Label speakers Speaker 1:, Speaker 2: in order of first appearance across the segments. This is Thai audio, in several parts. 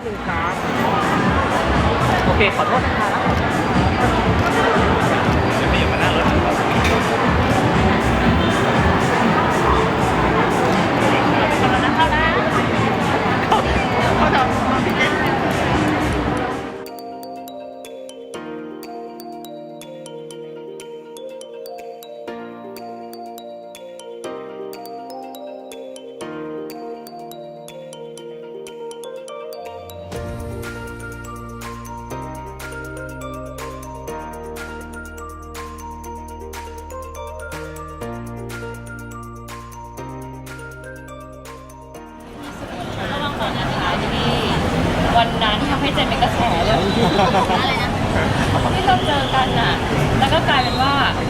Speaker 1: ิดนึงครับ โอเค ขอโทษนะครับ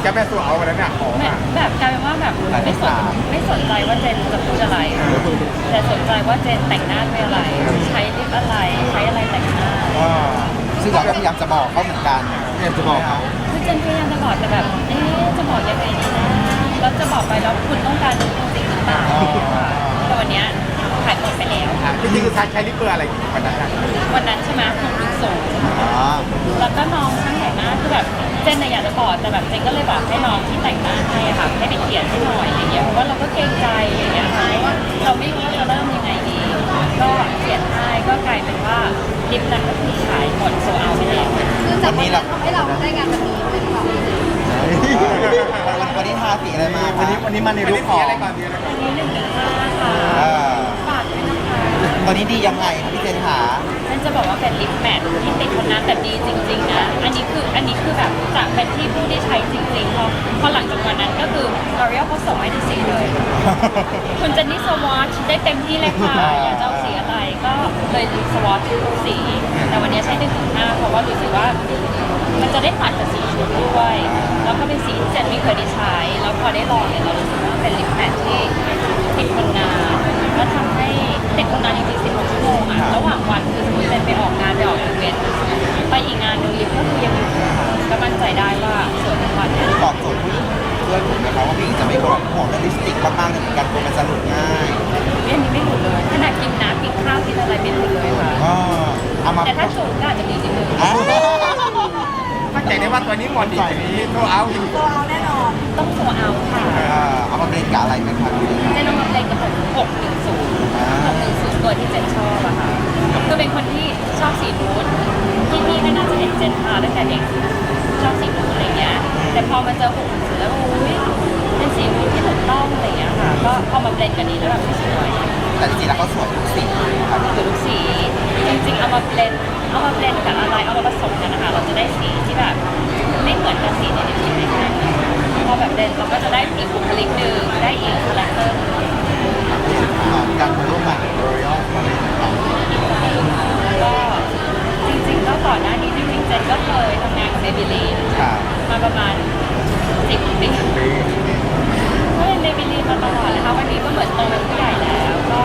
Speaker 2: แกแม่
Speaker 3: ตัวเอาวันนั้นน่ะของ
Speaker 2: ไม่
Speaker 3: อะ
Speaker 2: แบบกลายเป็นว่าแบบไม่สนไม่สนใจว่าเจนจะพูดอะไร แต่สนใจว่าเจนแต่งหน้าด้วยอะไร ใช้ลิปอะไรใช้อะไรแต่งหน้า
Speaker 3: อ่า
Speaker 4: ซึ่งเราก็พยายามจะบอกเขาเหมือนกันพยายามจะบอกเขา
Speaker 2: คือเจนพยายามจะบอกแต่แบบเอ๊ะจะบอกยังไงดีนะแล้วจะบอกไปแล้วคุณต้องการรู้จริงหรือเปล่าแต่วันเนี้ย ขายหมดไปแล้ว
Speaker 3: อะจริงๆคือใช้ใช้ลิปเบอร์อะไรวันนั้นน่ะ
Speaker 2: วันนั้นใช่ไหมหกหนึ่งศูนย์
Speaker 4: อ๋อ
Speaker 2: แล้วก็น้องช่างแต่งหน้าคือแบบเจนน่ะอยากจะบอกแต่แบบเจนก็เลยบอกให้น้องที่แต่งหน้าให้อะค่ะให้ไปเขียนให้หน่อยอะไรเงี้ยเพราะว่าเราก็เกรงใจอะไรเงี้ยค่ะเพราะว่าเราไม่รู้ว่าจะเริ่มยังไงดี ก็เขียนให้ก็กลายเป็นว่าลิปนั้นก็คือขายหมดโซเอาไปแล้ว
Speaker 5: คือจากวันนั้นทำให้เราได้งานวันนี้เป็นของ
Speaker 4: วันนี้ทาสีอะไรมา
Speaker 3: วันนี้วันนี้มาในรูปของอะไรก่อนดีอะไรก่อน
Speaker 2: อันนี้หนึ่งหนึ่งห้าค่ะ
Speaker 4: เออ
Speaker 2: ฝากด้วย นะคะ
Speaker 4: วันนี้ดียังไงครับพี่เจนขา
Speaker 2: ฉันจะบอกว่าเป็นลิปแมทที่ติดทนนานแต่ดีจริง ๆ นะ อันนี้คืออันนี้คือแบบจากเป็นที่ผู้ที่ใช้จริงๆพอพอหลังจากวันนั้นก็คือ L'Oreal เขาส่งให้ที่สีเลย คุณเจนนี่สวอชได้เต็มที่เลยค่ะอยากจะเอาสีอะไรก็เลยสวอชทุกสี แต่วันนี้ใช้หนึ่งถึงห้าเพราะว่ารู้สึกว่ามันจะได้ตัดกับสีชุดด้วย แล้วก็เป็นสีที่เจนไม่เคยได้ใช้ แล้วพอได้ลองเนี่ยเรารู้สึกว่าเป็นลิปแมทที่ติดทนนาน กกั
Speaker 4: บอะ
Speaker 2: ไรไห
Speaker 4: ม
Speaker 2: ค
Speaker 4: รับเจน
Speaker 2: นอามาเลงกับผม610
Speaker 4: อ่า
Speaker 2: 610 ตัวที่เจนชอบอะค่ะคือเป็นคนที่ชอบสีนูดพี่พี่ๆก็น่าจะเห็นเจนทาตั้งแต่เด็กชอบสีนูดอะไรเงี้ย แต่พอมาเจอ610แล้วอุ้ยเป็นสีนูดที่ถูกต้องอะไรเงี้ยค่ะ ก็เอามาเบลนด์กันนี้แล้วแบบสวย
Speaker 4: แต่จริงๆแล้วก็สวยทุกสีครับ
Speaker 2: สวยทุกสีจริงๆเอามาเบลนด์เอามาเบลนด์กับอะไรเอามาผสมกันนะคะ เราจะได้สีที่แบบไม่เหมือนกับสีในในทีวีพ อแบบเบลนเราก็จะได้อีกบุคลิกหนึ่งได้อีกคาแรคเตอร์หนึ่ง
Speaker 4: การร่วมงานกับ L'Oreal มาเลยครับ
Speaker 2: ก็จริงๆก็ก่อนหน้านี้จริงๆเจนก็เคยทำงานกับเบบิลีน
Speaker 4: ค่ะ
Speaker 2: มาประมาณสิบปีก็เป็นเบบิลีนมาตลอดเลยค่ะวันนี้ก็เหมือนโตเป็นผู้ใหญ่แล้ว ก็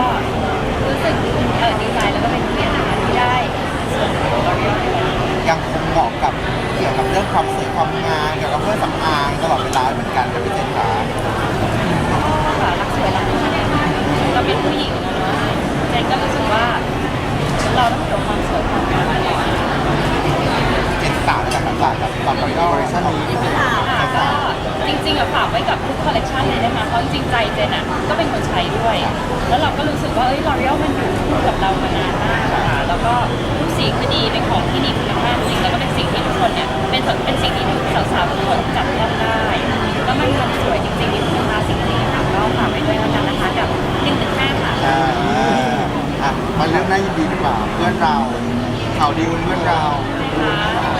Speaker 2: รู้สึกเออดีใจแล้วก็เป็นเกียรตินะคะที่ได้ส่วนของ L'Oreal ในวันนี้
Speaker 4: ยังคง เหมาะกับเกี่ยวกับเรื่องความสวยความงามเกี่ยวกับเครื่องสำอางตลอดเวลาเหมือนกันครับพี่เจนขา
Speaker 2: ค่ะรักสวยรักงามเราเป็นผู้หญิงอะเนาะเจนก็รู้สึกว่า เราต้องอยู่กับความสวยความงามตลอด
Speaker 4: เจนสาวจากกับฝากกับกับ L'Oreal คอลเลคชันนี้
Speaker 2: ค่ะก็จริงๆอะฝากไว้กับทุกคอลเลคชันเลยนะคะเพราะจริงๆใจเจนอะก็เป็นคนใช้ด้วย แล้วเราก็รู้สึกว่าเอ้ย L'Oreal มันอยู่คู่กับเรามานานมาก ก็ทุกสีคือดีเป็นของที่ดีคุณภาพจริงแล้วก็เป็นสิ่งที่ทุกคนเนี่ยเป็นส่วนเป็นสิ่งที่สาวๆทุกคนจับต้องได้แล้วมันมันสวยจริงๆมีคุณภาพจริงๆค่ะก็ฝากไว้ด้วยแล้วกันนะคะกับหนึ่งถึงห้าค่ะ
Speaker 4: อ่าอะมาเรื่องน่ายินดีดีกว่าเพื่อนเราข่าวดีวันเพื่อนเรา
Speaker 2: นะคะ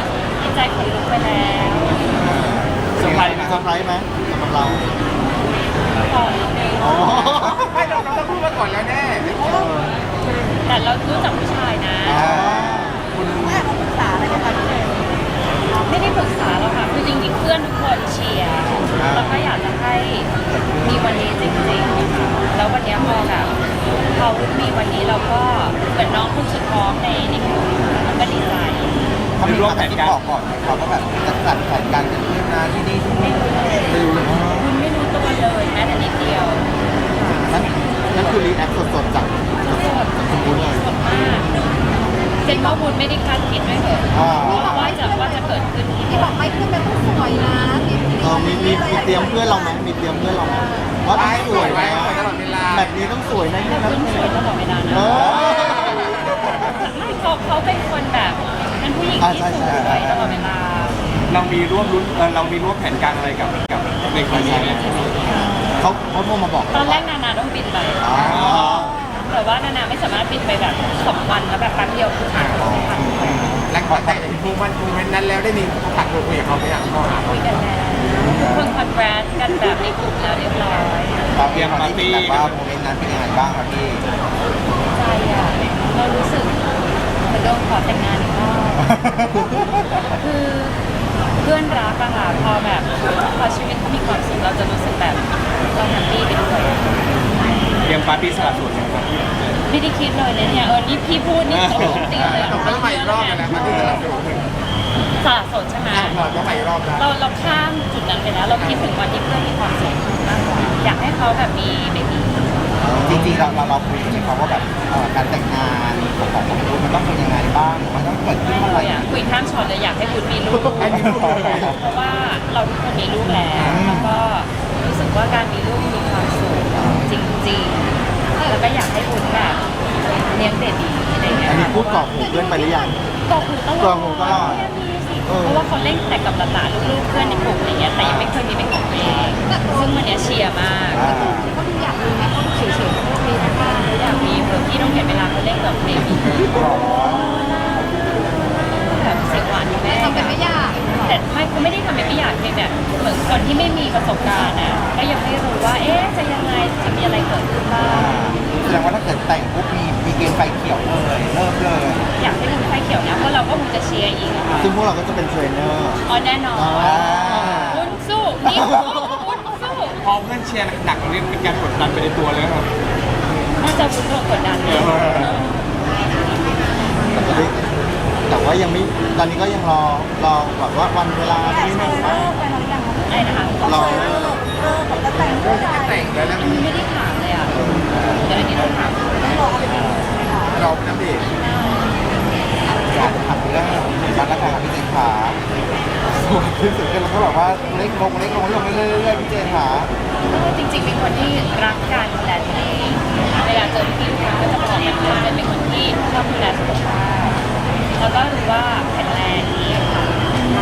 Speaker 2: ดีใจขนลุกไปแล้ว
Speaker 4: เซอร์ไพรส์ไหมเซอร์ไพรส์ไหมสำหรับเรา
Speaker 2: ขอนิดนึง
Speaker 4: อ๋อ
Speaker 3: ไม่เราเราต้องพูดมาก่อนแล้วแน่
Speaker 2: แต่เรารู้จักผู้ชายนะ
Speaker 4: อ่า
Speaker 5: แม่เขาปรึกษาอะไรไหมคะพี่เจน
Speaker 2: ไม่ได้ปรึกษาหรอกค่ะ คือจริงๆ เพื่อนทุกคนเชียร์ แล้วก็อยากจะให้มีวันนี้จริงๆนะคะแล้ววันนี้พอแบบเขามีวันนี้เราก็เหมือนน้องคุณสุดท้องในในกลุ่มมันก็ดีใจ
Speaker 4: เขามีความคิดบอกก่อนไหมครับว่าแบบจะจัดแผนการกันที่นาที่นี่ที่นี่ไม่รู้เลย
Speaker 2: คุณไม่รู้ตัวเลยแม้แต่นิดเดียว
Speaker 4: นั่นนั่นคือรีแอคสดๆจาก
Speaker 2: สด
Speaker 4: สมบูรณ์เลย
Speaker 2: สดมากเจนว่าบุญไม่ได้คาดคิดด้วยเหรอ
Speaker 4: อ่า
Speaker 2: ว่าจะว่าจะเกิดขึ้นที่
Speaker 5: ที่บอกไปขึ้นเป็นผู้สวยนะมี
Speaker 4: เออมีมีมีเตรียมเพื่อนเราไหมมีเตรียมเพื่อนเราไหมว่าต้องสวยนะ
Speaker 3: ตลอดเวลา
Speaker 4: แบบนี้ต้องสวยนะ
Speaker 2: แต่
Speaker 4: นี่นะ
Speaker 2: บุญสวยตลอดเวลา
Speaker 4: เอ
Speaker 2: นะ
Speaker 4: อ
Speaker 2: ไม่เขาเขาเป็นคนแบบเป็นผู้หญิง
Speaker 4: อ่า
Speaker 2: ที่
Speaker 4: ใช่
Speaker 2: ส
Speaker 4: ใช่
Speaker 2: วยตลอดเวลา
Speaker 1: เรามีร่วมรุ้นเออเรามีร่วมแผนการอะไรกับกับในคนนี้ไหม
Speaker 4: เขาเขาโทรมาบอก
Speaker 2: ตอนแรกนานาต้องบินไป
Speaker 4: อ๋อ
Speaker 2: แต่ว่านานาไม่สามารถบินไปแบบสองวันแล้วแบบแป๊บเดียวคือผ่านไม่ทัน
Speaker 3: หลังจากแต่งโมมันโมเมนนั้นแล้วได้มีเขาผัดคุยกับเขาไหมอะเขาหา
Speaker 2: คุยกันแล้วทุกคนคอนแกรสกันแบบในกลุ่มแล้วเรียบร้อย
Speaker 4: ครับเตรียมปาร์ตี้แบบว่าโมเมนต์นั้นเป็นยังไงบ้างครับพี่
Speaker 2: ใจอะเรารู้สึกเหมือนโดนขอแต่งงานอีกรอบคือเพื่อนรักอะค่ะพอแบบพอชีวิตเขามีความสุขเราจะรู้สึกแบบเราแฮปปี้ไปด้วย
Speaker 1: เตรียมปาร์ตี้สละโสดยังครับ
Speaker 2: ไม่ได้คิดเลยนะเนี่ยเออนี่พี่พูดนี่ตกลงตีเลย
Speaker 3: ตกแล้วใหม่รอบกันแล้วมาที่เราดู
Speaker 2: สละโสดใช่ไหม
Speaker 3: หลอดก็ใหม่รอบแล้ว
Speaker 2: เราเราข้ามจุดนั้นไปแล้วเราคิดถึงวันที่เพื่อนมีความสุขมากกว่าอยากให้เขาแบบมีเบบี
Speaker 4: จริงๆเราเราเราคุยกันไหมครับว่าแบบเอ่อการแต่งงานของของของคุณมันต้องเป็นยังไงบ้างหรือมันต้องเกิดขึ้น
Speaker 2: ไม่
Speaker 4: เมื่อไห
Speaker 2: เล
Speaker 4: ร่
Speaker 2: ยอะคุยข้ามช็อตเลยอยากให้บุญมีลูก
Speaker 3: ให้มีลูก
Speaker 2: เพราะว่าเราทุกคนมีลูกแล้วแล้วก็รู้สึกว่าการมีลูกมีความสุข จริงๆแล้วก็อยากให้บุญแบบเลี้ยงเด็กดีอะไรอย่างเงี้ย
Speaker 4: อันนี้พูดกรอกหูเพื่อนไปหรือยัง
Speaker 2: กอกหูตลอด
Speaker 4: กรอกหูตลอด
Speaker 2: เนี่ยมีสิ
Speaker 4: เออ
Speaker 2: เพราะว่าเขาเล่นแต่กับหลานๆลูกๆเพื่อนในกลุ่มอะไรเงี้ยแต่ยังไม่เคยมีเป็นของตัวเองซึ่งวันเนี้ยเชียร์มาก
Speaker 4: อ่า
Speaker 5: เขาดูอยากมีไหมเขาดูเฉยๆเขามีนะคะ
Speaker 2: อยากมีเผื่อพี่ต้องเห็นเวลาเขาเล่นกับเพลงแแต่ไม่เขาไม่ได้ทำเป็นไม่อยากเพียงแบบเหมือนคนที่ไม่มีประสบการณ์นะก็ยังไม่รู้ว่า เอ๊ะจะยังไงจะมีอะไรเกิดขึ้นบ้าง
Speaker 4: แสดงว่าถ้าเกิดแต่งปุ๊บมีมีเกณฑ์ไฟเขียวเลยเริ่มเลย
Speaker 2: อยากให้ลุงไฟเขียวนะเพราะเราก็คงจะเชียร์อีกอะค่ะ
Speaker 4: ซึ่งพวกเราก็จะเป็นเทรนเนอร์
Speaker 2: อ๋อแน่นอน
Speaker 4: อ่า
Speaker 2: บุญสู้นี่บุญสู้
Speaker 1: พอเพื่อนเชียร์หนักๆนี่เป็นการกดดันไปในตัวเลยครับ
Speaker 2: น่าจะบุญโดนกดดัน
Speaker 1: เออ
Speaker 4: แต่ว่ายังไม่ตอนนี้ก็ยังรอรอแบบว่าวันเวลา
Speaker 5: แต่
Speaker 4: ที่
Speaker 5: เธ
Speaker 4: ไม่
Speaker 5: อ
Speaker 4: ได้
Speaker 5: เลิกไปแล้วยัง
Speaker 2: ไอ้นะคะ
Speaker 4: รอ
Speaker 5: เลิกเลิกกับจะแต่งก็ได้
Speaker 3: แต่งแล้วนะ
Speaker 2: อันนี้ไม่ได้ถามเลยอะเดี๋ยวอันนี้ต้องถาม
Speaker 5: ต้องรอเอาไปดูไหมคะ
Speaker 3: เราน้ำเด็ก
Speaker 4: อยากจะถามเรื่องการรักษาพี่เจนขาสวยขึ้นสุดกันแล้วก็แบบว่าเล็กลงเล็กลงลงเรื่อยๆพี่เจนขา
Speaker 2: จริงๆเป็นคนที่รักการดูแลตัวเองเวลาเจอพี่ทุกครั้งก็จะบอกกันว่าเป็นคนที่ชอบดูแลสุขภาพ แล้วก็รู้ว่าแข็งแรงนี้ค่ะ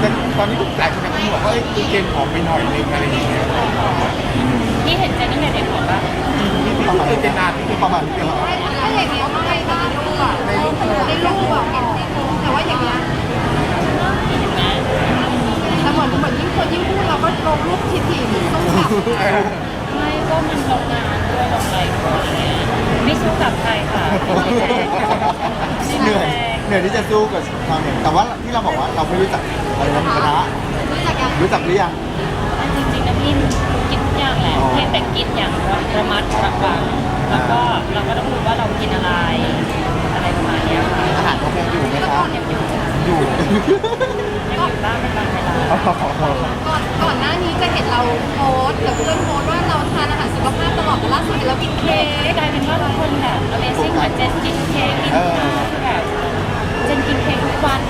Speaker 3: แต่ตอนนี้ทุกหลายคนก็บอกว่าเอ้ยเกมผอมไปหน่อยนึงอะไรอย่างเงี้ย
Speaker 2: พี่เห็นเจนนี่ในเด็กบอกว่า
Speaker 4: ประมาณ
Speaker 3: คือเป็นนานที่
Speaker 4: ประมาณนี้เหรอ
Speaker 5: ถ้าอย่างเงี้ยก็ให้บ้านลูกอะในลูกในลูกอะเห็นที่โค้งแต่ว่าอย่างเงี้ย
Speaker 2: เห็นไหม
Speaker 5: แต่เหมือนเหมือนยิ่งคนยิ่งพูดเราก็ลงรูปทีทีต้องขับ
Speaker 2: ไม่ก็มันลงงานด้วยลงอะไรด้วยอะไรเงี้ยไม่สู้กับใครค่ะ
Speaker 4: เห นื่อยเหนื่อยที่จะสู้กับความเหนื่อยแต่ว่าที่เราบอกว่าเราไม่รู้จักอะไรนะหมูกระทะ
Speaker 5: รู้จักกัน
Speaker 4: รู้จักหรือยัง
Speaker 2: จริงๆนะพี่กินทุกอย่างแหละ
Speaker 4: อ๋อ
Speaker 2: เพียงแต่กินอย่างระมัดระวังแล้วก็เราก็ต้องรู้ว่าเรากินอะไร อะไรประมาณเนี้ยค่ะ
Speaker 4: อาหารเขาคงอยู่ไหมครับ
Speaker 2: ยังอยู่
Speaker 4: อยู่
Speaker 2: ยังอยู่บ้างเป็นบางเวลา
Speaker 5: ก่อนก่อนหน้านี้จะเห็นเราโพสต์กับเพื่อนโพสต์ว่าเราทานอาหารสุขภาพตลอดแต่ล่าสุดเห็นเรากินเค้ก
Speaker 2: กลายเป็นว่าทุกคนแบบ Amazing เหมือนเจนกินเค้กกินข้าวคือแบบ เจนกินเค้กทุกวัน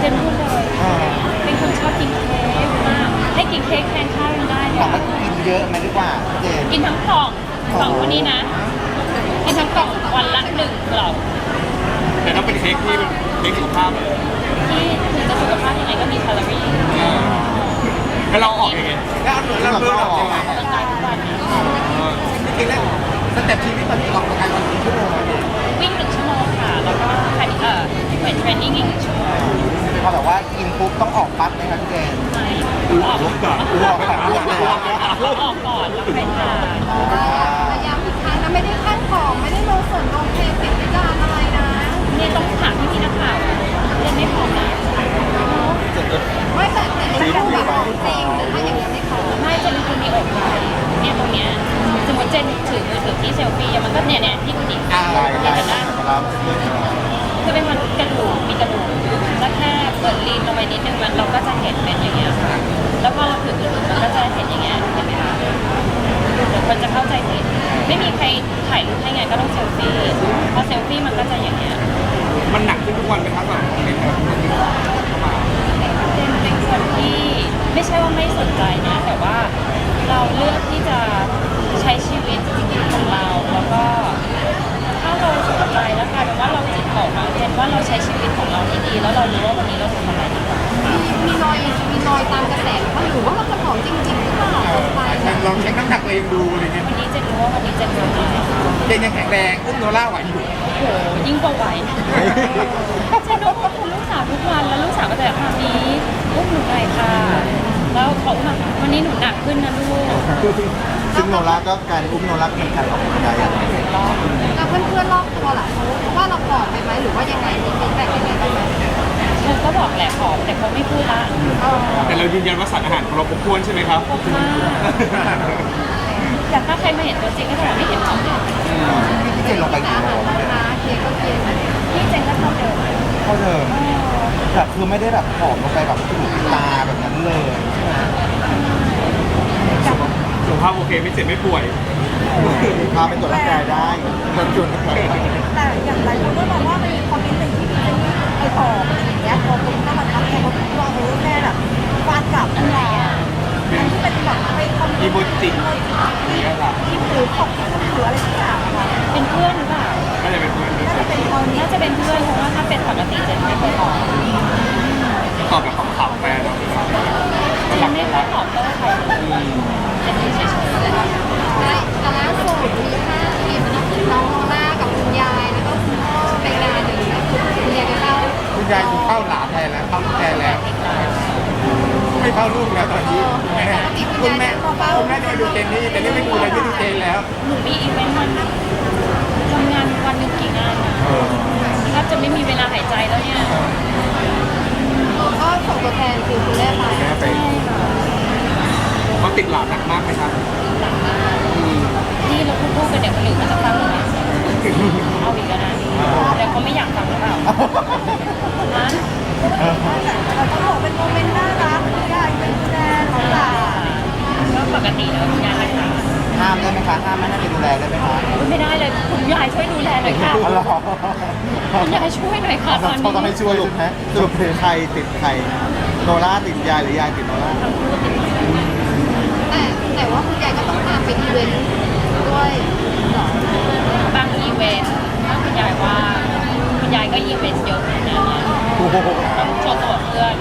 Speaker 2: เจนพูดเลยเป็นคนชอบกินเค้กมากให้กินเค้กแทนข้าวยังได้เล
Speaker 4: ถาม
Speaker 2: ย
Speaker 4: ว่ากินเยอะไหมดีกว่าเจน
Speaker 2: กินทั้งกล่องกล่องคนนี้นะกินทั้งกล่องวันละหนึ่งกล่อง
Speaker 1: แต่ต้องเป็นเค้กที่เป็นเค้กสุขภาพเลย
Speaker 2: ที่ถึงจะสุขภาพยังไงก็มีแคลอรี่
Speaker 1: แล้วเราออกยังไง
Speaker 3: แล้วเราเพิ่มออกยังไง
Speaker 2: ออกกำลังกายทุกวันนะ
Speaker 3: จริงๆแล้วสเต็ปชีวิตตอนนี้ออกกำลังกายวันกี่ชั่วโมงอะเด็ก
Speaker 2: วิ่งหนึ่งชั่วโมงค่ะ แล้วก็คาร์ดิเอ่อเวทเทรนนิ่งอีกหนึ่งชั่วโมง
Speaker 4: พอแบบว่ากินปุ๊บต้องออกปั๊บไหมครับเจน
Speaker 2: ไม่ออก
Speaker 1: รวมกับ
Speaker 4: รวมกับรวมเลย
Speaker 2: ออกก่อนแล้วไปทาน
Speaker 5: พยายามอีกครั้งนะไม่ได้ขั้นของไม่ได้ลงส่วนลงเพจติดวิจารอะไรนะ
Speaker 2: เนี่ยต้องถามพี่พี่นักข่าวเรียนไม่พอนะ
Speaker 5: ไม่แต่แต่ไม่ได้แบบจริงแต่ถ้าอย่างนี้ไม่ขอ
Speaker 2: ไม่เจนเป็นคนมีอกไว้เนี่ยตรงเนี้ยสมมติเจนถือมือถือที่เซลฟี่อะมันก็เนี่ยเนี่ยที่ดูดิ
Speaker 3: อ่า
Speaker 4: ลายลาย
Speaker 2: เห็นไหม
Speaker 4: นะครับ
Speaker 2: คือเป็นคนกระดูกมีกระดูกแล้วแค่เปิดลีนลงไปนิดนึงมันเราก็จะเห็นเป็นอย่างเงี้ยค่ะแล้วพอเราถือมือถือมันก็จะเห็นอย่างเงี้ยเห็นไหมคะเดี๋ยวคนจะเข้าใจผิดไม่มีใครถ่ายรูปให้ไงก็ต้องเซลฟี่พอเซลฟี่มันก็จะอย่างเงี้ย
Speaker 1: มันหนักขึ้นทุกวันไหมครับแบบคอมเมนต์แบบนี้เข้ามา
Speaker 2: เจนเป็น คนที่ไม่ใช่ว่าไม่สนใจนะ แต่ว่าเราเลือกที่จะใช้ชีวิตของเรา แล้วก็ถ้าเราสนใจแล้วกลายเป็นว่าเราจิตตกอะเจนว่าเราใช้ชีวิตของเราให้ดี แล้วเรารู้ว่าวันนี้เราทำอะไรดีกว่า
Speaker 5: มีมีรอยมีรอยตามกระแสบ้างหรือว่าเราจะผอมจริงๆหรือเปล่าไป
Speaker 3: ลองเช็คน้ำหนักตัวเองดูอะไรเงี้ย
Speaker 2: วันนี้เจนรู้ว่าวันนี้เจนทำอะไร
Speaker 3: เจนยังแข็งแรงอุ้มโนล่าไหวอยู่
Speaker 2: โอ้โหยิ่งกว่าไหวเจนต้องคุณลูกสาวทุกวันแล้วลูกสาวก็จะแบบมามี อุ้มหนูหน่อยค่ะ แล้วเขามาวันนี้หนูหนักขึ้นนะลูก
Speaker 4: ซึ่งโนล่าก็การอุ้มโนล่าก็เป็นการออกกำลังกายอย่างหนึ่ง
Speaker 5: แล้วเพื่อนๆรอบตัวล่ะเขาว่าเราผอมไปไหมหรือว่ายังไงมีฟีดแบ็กยังไงบ้างไหม
Speaker 2: เธอก็บอกแหละผอมแต่เขาไม่พูดละ
Speaker 1: แต่เรายืนยันว่าสารอาหารของเราครบถ้วนใช่ไหมครับ
Speaker 2: พบมากแต่ถ้าใครมาเห็นตัวจริงก็จะบอกไม่เห็นผอมเลย
Speaker 4: พี่เจนลงไป
Speaker 5: อา
Speaker 4: กี่โล
Speaker 5: หารนะคะเค้กก็กิน
Speaker 2: นี่เจนก็เท่าเดิม
Speaker 4: เท่าเดิมแต่คือไม่ได้แบบผอมลงไปแบบถูกตาแบบนั้นเลยใช่ไหม
Speaker 1: สุขภาพโอเคไม่เจ็บไม่ป่วย
Speaker 4: พาไปตรวจร่างกายได้ตรวจจุดอะไร
Speaker 6: แต่อย่างไรคนก็มองว่ามันมีคอมเมนต์หนึ่งที่พี่เจนนี่ไปตอบอะไรอย่างเงี้ยพอคนเข้ามาทักเนี่ยเขาคิดว่าเออแม่แบบฟาดกลับอะไรอะอันที่เป็นแบบไปคอมเมนต์
Speaker 1: อีโมจินี่ก็ค่ะ
Speaker 6: ที่หรือของหรืออะไรสักอย่างอะค่ะ
Speaker 2: เป็นเพื่อนหรือเปล่า
Speaker 1: น่าจะเป็นเพื่อน
Speaker 6: น่าจะเป็นตอนนี้
Speaker 2: น่าจะเป็นเพื่อนเพราะว่าถ้าเป็นปกติจะไม่เคยบ
Speaker 1: อกแบบขำๆแฟนเรา
Speaker 2: เจนไม่เคยตอบโต้ใครเลยเจนเฉยๆ
Speaker 5: และแต่ล่าสุดมีภาพคลิปน้องโนล่ากับคุณยายแล้วก็คุณพ่อไปงานหนึ่งนะคุณยายไปเข้า
Speaker 3: คุณยายถูกเข้าหลานแทนแล้วเข้าลูกแทนแล้ว ไม่เข้าลูกแล้วตอนนี้แม่ คุณแม่คุณแม่จะมาดูเจนนี่แต่นี่ไม่ดูเลยไม่ดูเจนแล้ว
Speaker 2: หนูมีอีเวนต์วันทำงานวันหนึ่งกี่งานนะแทบจะไม่มีเวลาหายใจแล้วเนี่ย
Speaker 5: ก็ส่งตัวแทนคือคุณแม่ไป
Speaker 1: แม่ไปเขาติดหลานหนักมากไหมครับ
Speaker 2: นี่เราพูดๆกันเดี๋ยวคนอื่นก็จะฟังนะเอาอีกแล้วนะแต่เขาไม่อยากฟังหรือเปล่าฮะ
Speaker 6: เราต้องบอกเป็นโมเมนต์น่ารักที่ยายเป็นดูแลน้องหลาน
Speaker 2: ก็ปกติแล้วคุณยายรักษา
Speaker 4: ห้ามได้ไหมคะห้ามไม่ให้ไปดูแลได้ ไหมคะ
Speaker 2: ไม่ได้เลยคุณยายช่วยดูแลหน่อยค่ะ
Speaker 4: อ๋อเหรอ
Speaker 2: คุณยายช่วยหน่อยค่ะตอน
Speaker 4: เขาต้องให้
Speaker 2: นี้
Speaker 4: ช่วยสรุปฮะสรุปคือใครติดใครโนล่าติดยายหรือยายติดโนล่า
Speaker 5: แต่แต่ว่าคุณยายก็ต้องตามไปอีเวนต์ด้วยเหรอบา
Speaker 2: งอีเวนต์ถ้าคุณยายว่าคุณยายก็อีเวนต์เยอะนะเนี่ย
Speaker 4: โอ้โห
Speaker 2: ต้องโชว์ตัวเพื่อน